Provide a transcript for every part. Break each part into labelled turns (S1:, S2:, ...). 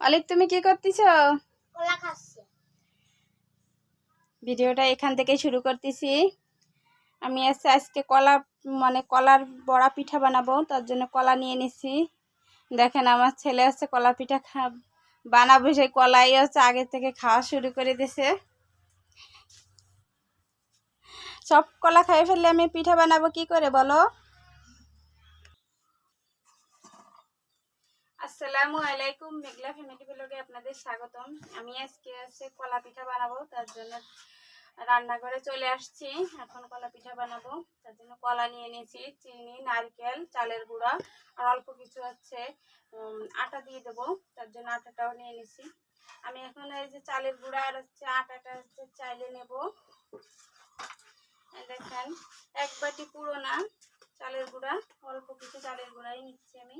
S1: অলিক তুমি কি করতেছ? ভিডিওটা এখান থেকে শুরু করতেছি। আমি আজকে আজকে কলা মানে কলার বড়া পিঠা বানাবো তার জন্য কলা নিয়ে নিছি। দেখেন আমার ছেলে হচ্ছে কলা পিঠা খা বানাবো সেই কলাই হচ্ছে আগে থেকে খাওয়া শুরু করে দিছে। সব কলা খাই ফেললে আমি পিঠা বানাবো কি করে বলো? আসসালামু আলাইকুম, মেঘলা ফ্যামিলি ব্লগে আপনাদের স্বাগতম। আমি আজকে আছে কলা পিঠা বানাবো, তার জন্য রান্নাঘরে চলে আসছি। এখন কলা পিঠা বানাবো, তার জন্য কলা নিয়ে নিয়েছি, চিনি, নারকেল, চালের গুঁড়া, আর অল্প কিছু হচ্ছে আটা দিয়ে দেবো, তার জন্য আটাটাও নিয়ে নিছি আমি এখন এই যে চালের গুঁড়া আর হচ্ছে আটাটা হচ্ছে চাইলে নেব। দেখেন, এক বাটি পুরো না চালের গুঁড়া, অল্প কিছু চালের গুঁড়াই নিচ্ছি আমি।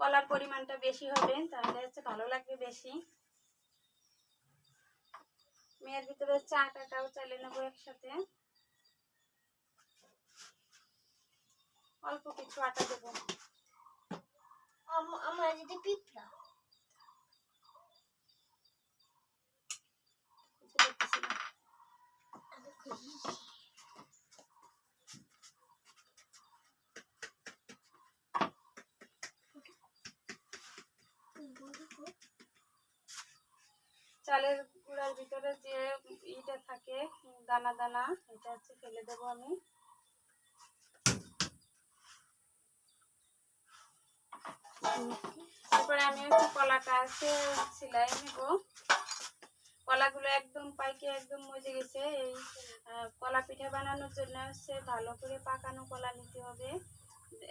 S1: কলার পরিমাণটা বেশি হবে তাহলে হচ্ছে ভালো লাগবে বেশি। মেয়ের ভিতরে হচ্ছে আটাটাও চালে নেব একসাথে। অল্প কিছু আটা দেবো।
S2: আম- আমরা যদি পিঁপড়া।
S1: কিছু দেখতেছি চালের গুঁড়ার ভিতরে যে ইটা থাকে দানা দানা এটা হচ্ছে ফেলে দেবো আমি। তারপরে আমি একটু কলাটা আছে সেলাই নেব। কলাগুলো একদম পাইকে একদম মজে গেছে। এই কলা পিঠা বানানোর জন্য হচ্ছে ভালো করে পাকানো কলা নিতে হবে।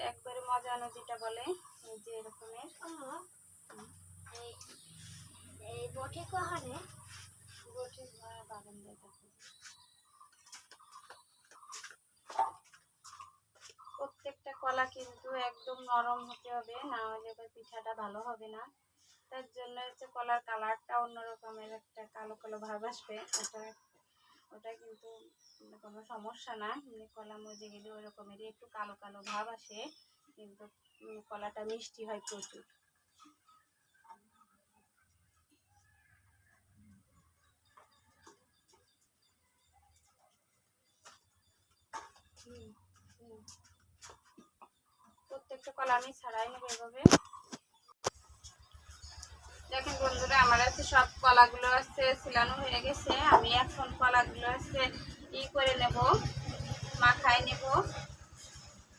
S1: একবারে মজানো যেটা বলে এই যে এরকমের।
S2: এই এই বটে কহানে
S1: বটি প্রত্যেকটা কলা কিন্তু একদম নরম হতে হবে, না হলে পিঠাটা ভালো হবে না। তার জন্য হচ্ছে কলার কালারটা অন্য রকমের একটা কালো কালো ভাব আসবে, ওটা ওটা কিন্তু কোনো সমস্যা না। কলা মজে গেলে ওই রকমেরই একটু কালো কালো ভাব আসে, কিন্তু কলাটা মিষ্টি হয় প্রচুর। প্রত্যেকটা কলা আমি ছাড়াই নেব এভাবে। দেখেন বন্ধুরা, আমার আছে সব কলাগুলো আছে, ছিলানো হয়ে গেছে। আমি এখন কলাগুলো আছে ই করে নেব, মাখায় নেব।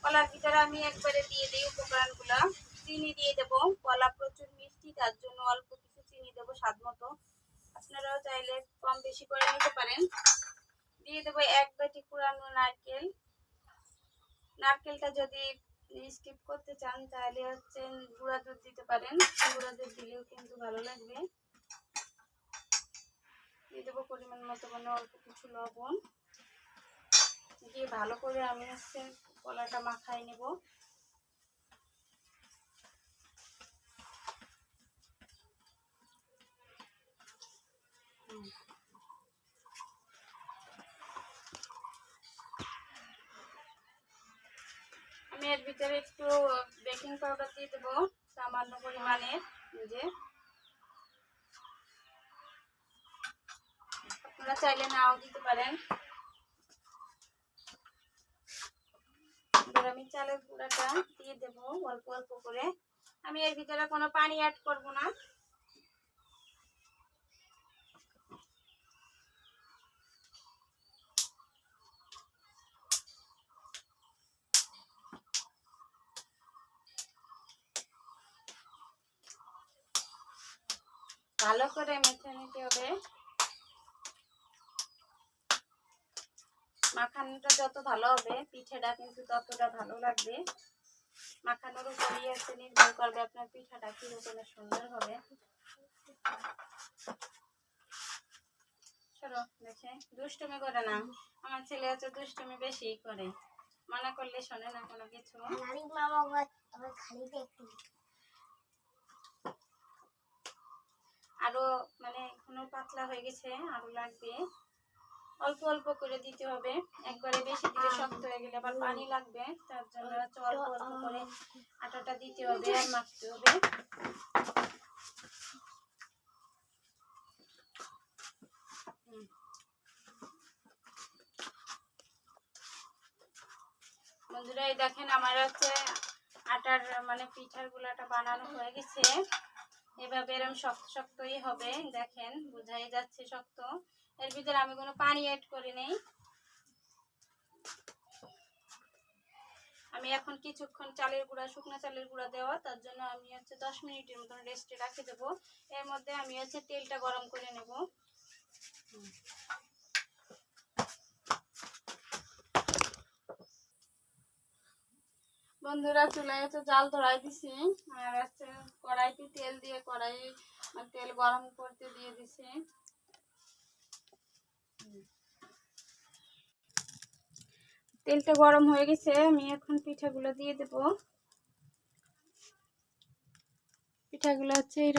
S1: কলার ভিতরে আমি একবারে দিয়ে দিই উপকরণগুলো। চিনি দিয়ে দেব, কলা প্রচুর মিষ্টি, তার জন্য অল্প কিছু চিনি দেবো স্বাদ মতো। আপনারাও চাইলে কম বেশি করে নিতে পারেন। দিয়ে দেবো এক বাটি কুড়ানো নারকেল। নারকেলটা যদি স্কিপ করতে চান, তাহলে হচ্ছে গুঁড়া দুধ দিতে পারেন। গুঁড়া দুধ দিলেও কিন্তু ভালো লাগবে। দিয়ে দেবো পরিমাণ মতো মানে অল্প কিছু লবণ। দিয়ে ভালো করে আমি হচ্ছে কলাটা মাখাই নেব। ভিতরে একটু বেকিং পাউডার দিয়ে দেবো, সামান্য পরিমাণে যে। আপনারা চাইলে নাও দিতে পারেন। আমি চালের গুঁড়াটা দিয়ে দেবো, অল্প অল্প করে। আমি এর ভিতরে কোনো পানি অ্যাড করব না ভালো করে মেখে নিতে হবে। মাখানোটা যত ভালো হবে, পিঠেটা কিন্তু ততটা ভালো লাগবে। মাখানোর উপরই আছে নির্ভর করবে আপনার পিঠাটা কিরকমের সুন্দর হবে। দেখে। দুষ্টুমি করে না আমার ছেলে হচ্ছে দুষ্টুমি বেশি করে। মনে করলে শোনে না কোনো কিছু।
S2: খালি দেখতে
S1: আরও মানে এখনও পাতলা হয়ে গেছে আরও লাগবে। অল্প অল্প করে দিতে হবে। একবারে বেশি দিলে শক্ত হয়ে গেলে আবার পানি লাগবে তার জন্য হচ্ছে অল্প অল্প করে আটাটা দিতে হবে আর মাখতে হবে। বন্ধুরা এই দেখেন আমার হচ্ছে আটার মানে পিঠার গুলাটা বানানো হয়ে গেছে। এভাবে এরকম শক্ত শক্তই হবে, দেখেন, বোঝাই যাচ্ছে শক্ত। এর ভিতরে আমি কোনো পানি অ্যাড করি নেই। আমি এখন কিছুক্ষণ চালের গুঁড়া, শুকনো চালের গুঁড়া দেওয়া, তার জন্য আমি হচ্ছে দশ মিনিটের মতন রেস্টে রাখে দেবো। এর মধ্যে আমি হচ্ছে তেলটা গরম করে নেব। বন্ধুরা, চুলায় হচ্ছে জাল ধরাই দিছি, আর হচ্ছে কড়াই তেল গরম করতে দিয়ে দিছি। তেলটা গরম হয়ে গেছে, আমি এখন পিঠাগুলো দিয়ে দেব। পিঠাগুলো হচ্ছে এই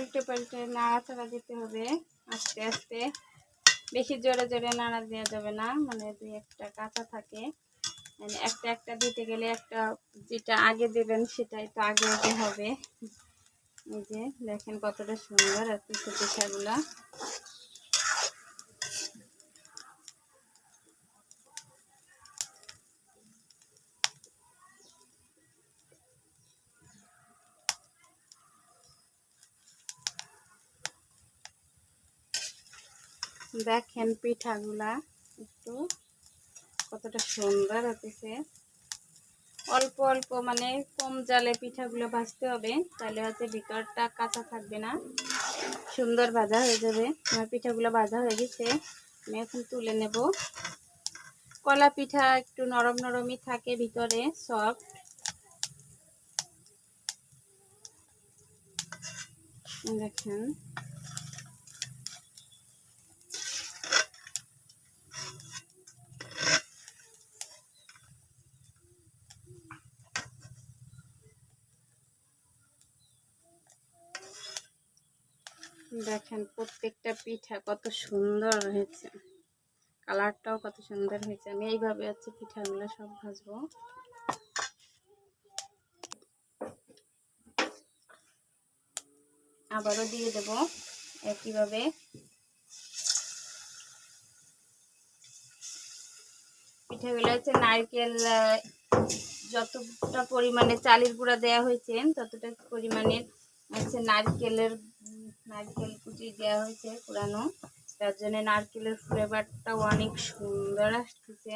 S1: উল্টে পাল্টে নাড়াচাড়া দিতে হবে আস্তে আস্তে। বেশি জোরে জোরে নাড়া দেওয়া যাবে না মানে দুই একটা কাঁচা থাকে। মানে একটা একটা দিতে গেলে একটা যেটা আগে দেবেন সেটাই তো আগে আগে হবে। এই যে দেখেন কতটা সুন্দর আর কি পিঠাগুলা। দেখেন পিঠাগুলা একটু কতটা সুন্দর হতেছে অল্প অল্প মানে কম জালে পিঠাগুলো ভাজতে হবে, তাহলে হচ্ছে ভিতরটা কাঁচা থাকবে না। সুন্দর ভাজা হয়ে যাবে। আমার পিঠাগুলো ভাজা হয়ে গেছে। আমি এখন তুলে নেব। কলা পিঠা একটু নরম নরমই থাকে ভিতরে সফট দেখেন। দেখেন প্রত্যেকটা পিঠা কত সুন্দর হয়েছে। কালারটাও কত সুন্দর হয়েছে। আমি এইভাবে হচ্ছে পিঠাগুলো সব ভাজবো। আবারও দিয়ে দেব একইভাবে। পিঠাগুলো হচ্ছে নারকেল যতটা পরিমাণে চালের গুঁড়া দেওয়া হয়েছে, ততটা পরিমাণের হচ্ছে নারকেলের, নারকেল কুচি দেওয়া হয়েছে পুরানো। তার জন্য নারকেলের ফ্লেভারটাও অনেক সুন্দর আসতেছে।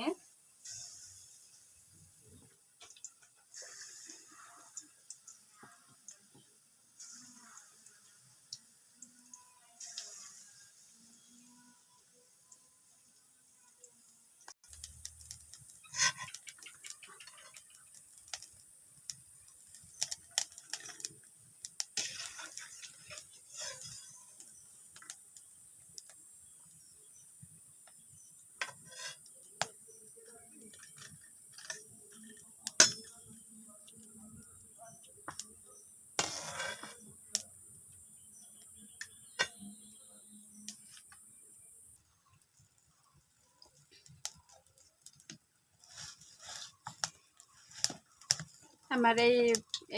S1: আমার এই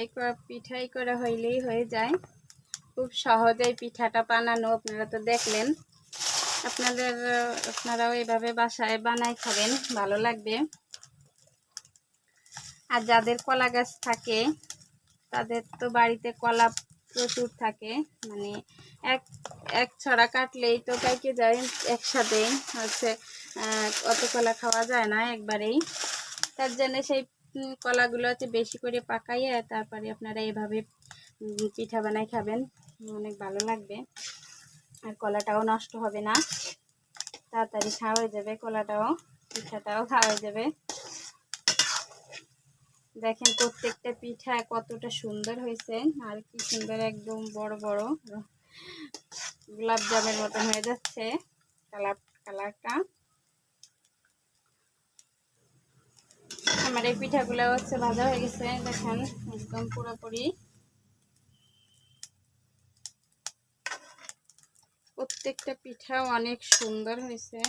S1: এই পিঠাই করা হইলেই হয়ে যায়। খুব সহজেই পিঠাটা বানানো, আপনারা তো দেখলেন। আপনাদের, আপনারাও এভাবে বাসায় বানাই খাবেন, ভালো লাগবে। আর যাদের কলা গাছ থাকে, তাদের তো বাড়িতে কলা প্রচুর থাকে। মানে এক এক ছড়া কাটলেই তো পাইকে যায় একসাথে। হচ্ছে অত কলা খাওয়া যায় না একবারেই। তার জন্য সেই কলাগুলো হচ্ছে বেশি করে পাকাইয়ে তারপরে আপনারা এভাবে পিঠা বানাই খাবেন। অনেক ভালো লাগবে। আর কলাটাও নষ্ট হবে না। তাড়াতাড়ি খাওয়া হয়ে যাবে, কলাটাও, পিঠাটাও খাওয়া হয়ে যাবে। দেখেন প্রত্যেকটা পিঠা কতটা সুন্দর হয়েছে। আর কি সুন্দর, একদম বড় বড়। গোলাপ জামের মতন হয়ে যাচ্ছে। কালার, কালারটা। আমার এই পিঠাগুলো হচ্ছে ভাজা হয়ে গেছে, দেখেন, একদম পুরোপুরি। প্রত্যেকটা পিঠা অনেক সুন্দর হয়েছে।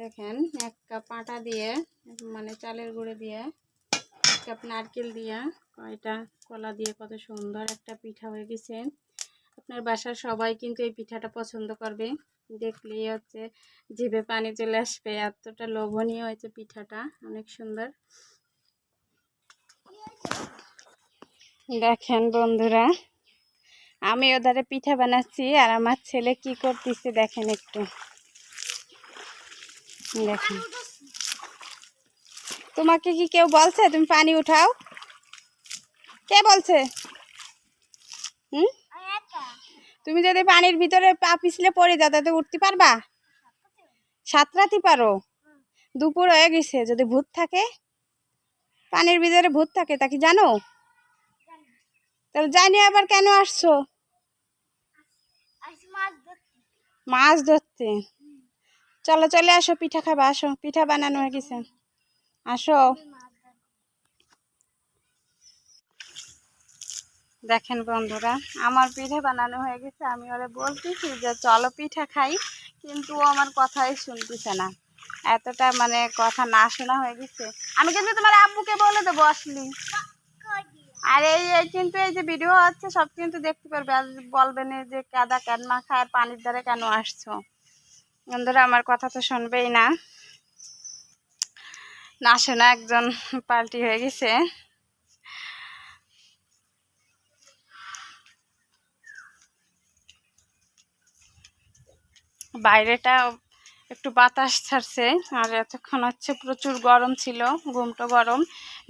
S1: দেখেন, এক কাপ আটা দিয়ে মানে চালের গুঁড়ো দিয়ে, এক কাপ নারকেল দিয়ে, কয়টা কলা দিয়ে কত সুন্দর একটা পিঠা হয়ে গেছে। আপনার বাসার সবাই কিন্তু এই পিঠাটা পছন্দ করবে। দেখলেই হচ্ছে জিভে পানি চলে আসবে। এতটা লোভনীয় হয়েছে পিঠাটা, অনেক সুন্দর। দেখেন বন্ধুরা, আমি ওধারে পিঠা বানাচ্ছি আর আমার ছেলে কি করতেছে দেখেন একটু। দেখেন। তোমাকে কি কেউ বলছে? তুমি পানি উঠাও। কে বলছে? হুম? তুমি যদি পানির ভিতরে পা পিছলে পড়ে যাও, তাতে উঠতে পারবা? সাঁতরাতে পারো। দুপুর হয়ে গেছে, যদি ভূত থাকে, পানির ভিতরে ভূত থাকে, তা কি জানো? তাহলে জানি আবার কেন আসছো?
S2: মাছ ধরতে।
S1: চলো চলে আসো, পিঠা খাবা, আসো। পিঠা বানানো হয়ে গেছে। আসো
S2: মাছ ধরতে
S1: দেখেন বন্ধুরা, আমার পিঠে বানানো হয়ে গেছে। আমি ওরা বলতেছি যে, চলো পিঠা খাই। কিন্তু ও আমার কথাই শুনতেছে না। এতটা মানে কথা না শোনা হয়ে গেছে। আমি কিন্তু তোমার আব্বুকে বলে দেবো আসলি আর এই কিন্তু এই যে ভিডিও হচ্ছে, সব কিন্তু দেখতে পারবে। আর বলবে না যে, কাদা কেন মাখা আর পানির দ্বারা কেন আসছো? বন্ধুরা, আমার কথা তো শুনবেই না। না শোনা একজন পাল্টি হয়ে গেছে। বাইরেটা একটু বাতাস ছাড়ছে, আর এতক্ষণ হচ্ছে প্রচুর গরম ছিল, ঘুমটো গরম।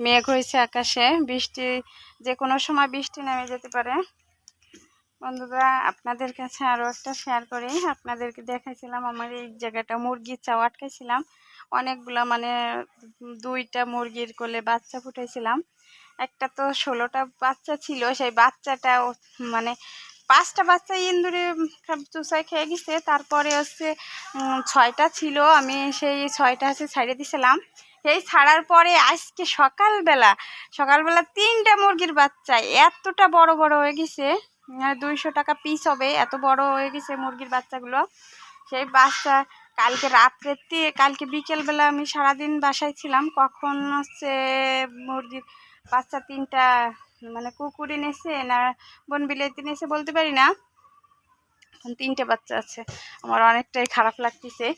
S1: মেঘ হয়েছে আকাশে, বৃষ্টি, যে কোনো সময় বৃষ্টি নেমে যেতে পারে। বন্ধুরা, আপনাদের কাছে আরও একটা শেয়ার করি। আপনাদেরকে দেখাইছিলাম আমার এই জায়গাটা, মুরগির চাও আটকাইছিলাম। অনেকগুলো মানে দুইটা মুরগির কোলে বাচ্চা ফুটাইছিলাম। একটা তো ষোলোটা বাচ্চা ছিল, সেই বাচ্চাটা মানে পাঁচটা বাচ্চা ইন্দুরে চুষায় খেয়ে গেছে। তারপরে হচ্ছে ছয়টা ছিল। আমি সেই ছয়টা হচ্ছে ছাড়িয়ে দিয়েছিলাম সেই ছাড়ার পরে আজকে সকালবেলা সকালবেলা তিনটা মুরগির বাচ্চা। এতটা বড় বড় হয়ে গেছে। দুইশো টাকা পিস হবে। এত বড় হয়ে গেছে মুরগির বাচ্চাগুলো। সেই বাচ্চা কালকে রাত্রে কালকে বিকেলবেলা আমি সারাদিন বাসায় ছিলাম। কখন হচ্ছে মুরগির বাচ্চা তিনটা মানে কুকুর এনেছে না বন বিলাইতে নিয়েছে বলতে পারি না। এখন তিনটে বাচ্চা আছে। আমার অনেকটাই খারাপ লাগতেছে।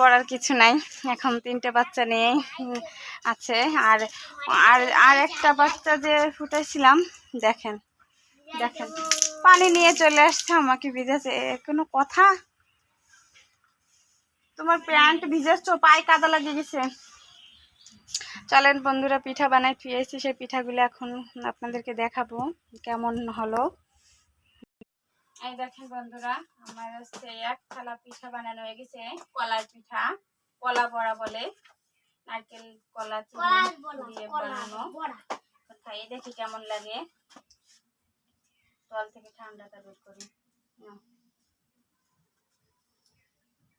S1: করার কিছু নাই। এখন তিনটে বাচ্চা নিয়েই আছে। আর আর আর একটা বাচ্চা যে ফুটাইছিলাম, দেখেন দেখেন। পানি নিয়ে চলে আসছে, আমাকে ভিজেছে কোনো কথা? তোমার প্যান্ট ভিজেছ পায়ে কাদা লাগিয়ে গেছে। চলেন বন্ধুরা, পিঠা বানাই, ফিরেছি। সেই পিঠাগুলো এখন আপনাদেরকে দেখাবো কেমন হলো। এই দেখেন বন্ধুরা, আমার হচ্ছে এক থালা পিঠা বানানো হয়ে গেছে, কলার পিঠা, কলা বড়া বলে, নারকেল, কলা দিয়ে বানানো। খাইয়ে দেখি কেমন লাগে। জল থেকে ঠান্ডাটা বের করি।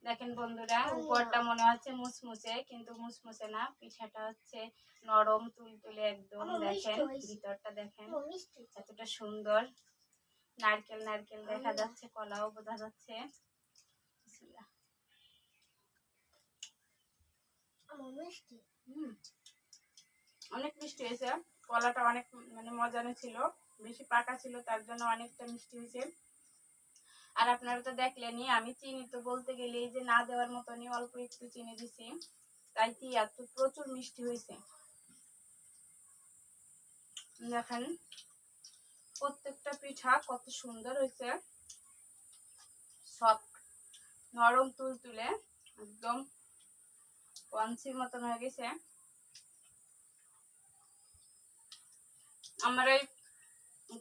S1: দেখেন বন্ধুরা উপরটা মনে হচ্ছে মুসমুসে কিন্তু মুসমুসে না পিঠাটা হচ্ছে নরম তুলতুলে একদম দেখেন ভিতরটা দেখেন এতটা সুন্দর। নারকেল নারকেল দেখা যাচ্ছে কলাও বোঝা যাচ্ছে। অনেক মিষ্টি হয়েছে। কলাটা অনেক মানে মজানো ছিল। বেশি পাকা ছিল তার জন্য অনেকটা মিষ্টি হয়েছে। আর আপনারা তো দেখলেনই, আমি চিনি তো বলতে গেলে এই যে না দেওয়ার মতনই অল্প একটু চিনি দিছি। তাই কি এত প্রচুর মিষ্টি হয়েছে। দেখেন, প্রত্যেকটা পিঠা কত সুন্দর হয়েছে। সফট নরম তুলতুলে একদম ওয়ান্সির মতন হয়ে গেছে। আমার এই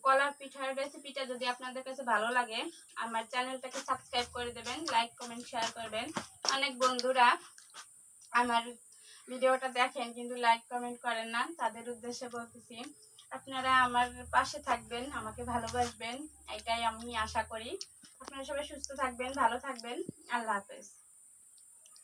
S1: কলার পিঠার রেসিপিটা যদি আপনাদের কাছে ভালো লাগে, আমার চ্যানেলটাকে সাবস্ক্রাইব করে দেবেন লাইক কমেন্ট শেয়ার করবেন। অনেক বন্ধুরা আমার ভিডিওটা দেখেন, কিন্তু লাইক কমেন্ট করেন না। তাদের উদ্দেশ্যে বলতেছি, আপনারা আমার পাশে থাকবেন, আমাকে ভালোবাসবেন, এটাই আমি আশা করি। আপনারা সবাই সুস্থ থাকবেন, ভালো থাকবেন। আল্লাহ হাফেজ।